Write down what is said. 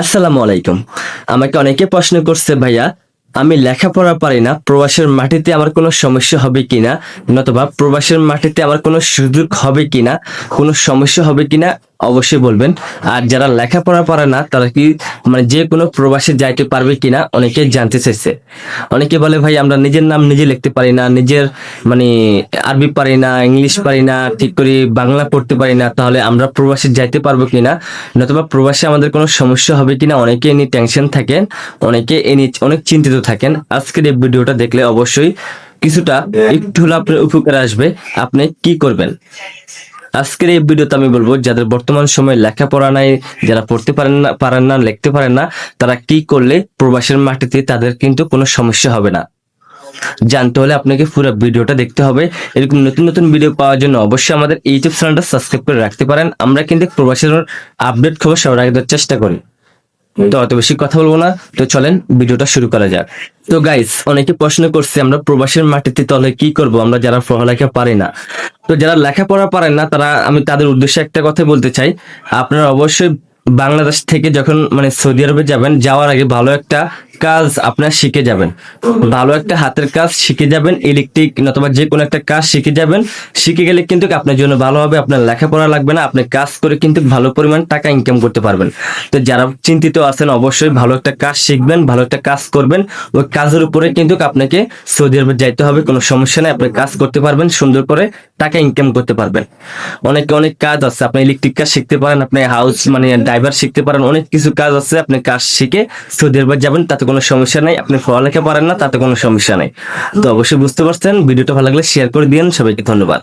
আসসালামু আলাইকুম। আমাকে অনেকে প্রশ্ন করছে, ভাইয়া, আমি লেখাপড়া পারি না, প্রবাসের মাটিতে আমার কোনো সমস্যা হবে কিনা? নতবা প্রবাসের মাটিতে আমার কোনো সুযোগ হবে কিনা? কোনো সমস্যা হবে কিনা? অবশ্যই বলবেন। আর যারা লেখাপড়া পারে না তারা কি মানে যে কোনো প্রবাসে যাইতে পারবে কিনা অনেকে জানতে চাইছে। অনেকে বলে ভাই আমরা নিজের নাম নিজে লিখতে পারি না নিজের মানে আরবি পারি না ইংলিশ পারি না ঠিক করে বাংলা পড়তে পারি না তাহলে আমরা প্রবাসে যাইতে পারব কিনা? নতুবা প্রবাসে আমাদের কোনো সমস্যা হবে কিনা? অনেকে এ নিয়ে টেনশন থাকেন অনেকে এ নিয়ে অনেক চিন্তিত থাকেন। আজকের এই ভিডিওটা দেখলে অবশ্যই কিছুটা একটু হলে আপনার উপকার আসবে। আপনি কি করবেন? আজকের এই ভিডিওতে আমি বলব, যাদের বর্তমান সময়ে লেখাপড়া নাই, যারা পড়তে পারেন না পারেন না, লিখতে পারেন না, তারা কি করলে প্রবাসের মাটিতে তাদের কিন্তু কোনো সমস্যা হবে না। জানতে হলে আপনাকে পুরো ভিডিওটা দেখতে হবে। এরকম নতুন নতুন ভিডিও পাওয়ার জন্য অবশ্যই আমাদের ইউটিউব চ্যানেলটা সাবস্ক্রাইব করে রাখতে পারেন। আমরা কিন্তু প্রবাসের আপডেট খবর সবার আগে দেওয়ার চেষ্টা করি। তো অত বেশি কথা বলব না। তো চলেন ভিডিওটা শুরু করা যাক। তো গাইস অনেকে প্রশ্ন করছে, আমরা প্রবাসের মাটিতে তলে কি করব? আমরা যারা পড়ালেখা পারি না তো যারা লেখাপড়া পারেন না, তারা, আমি তাদের উদ্দেশ্যে একটা কথা বলতে চাই। আপনারা অবশ্যই বাংলাদেশ থেকে যখন মানে সৌদি আরবে যাবেন, যাওয়ার আগে ভালো একটা কাজ আপনার শিখে যাবেন। ভালো একটা হাতের কাজ শিখে যাবেন ইলেকট্রিক অথবা যে কোনো একটা কাজ শিখে যাবেন। শিখে গেলে কিন্তু আপনার জন্য ভালো হবে, আপনার লেখাপড়া লাগবে না, আপনি কাজ করে কিন্তু ভালো পরিমাণ টাকা ইনকাম করতে পারবেন। তো যারা চিন্তিত আছেন, অবশ্যই ভালো একটা কাজ শিখবেন, ভালো একটা কাজ করবেন। ওই কাজের উপরে কিন্তু আপনাকে সৌদি আরবে যাইতে হবে, কোনো সমস্যা নেই, আপনি কাজ করতে পারবেন, সুন্দর করে টাকা ইনকাম করতে পারবেন। অনেকে, অনেক কাজ আছে, আপনি ইলেকট্রিক কাজ শিখতে পারেন, আপনি হাউস মানে ড্রাইভার শিখতে পারেন, অনেক কিছু কাজ আছে, আপনি কাজ শিখে সৌদি আরবে যাবেন, তাতে কোনো সমস্যা নেই, আপনি পড়ালেখা পারেন না, তাতে কোনো সমস্যা নেই। তো অবশ্যই বুঝতে পারছেন, ভিডিওটা ভালো লাগলে শেয়ার করে দিন সবাইকে ধন্যবাদ।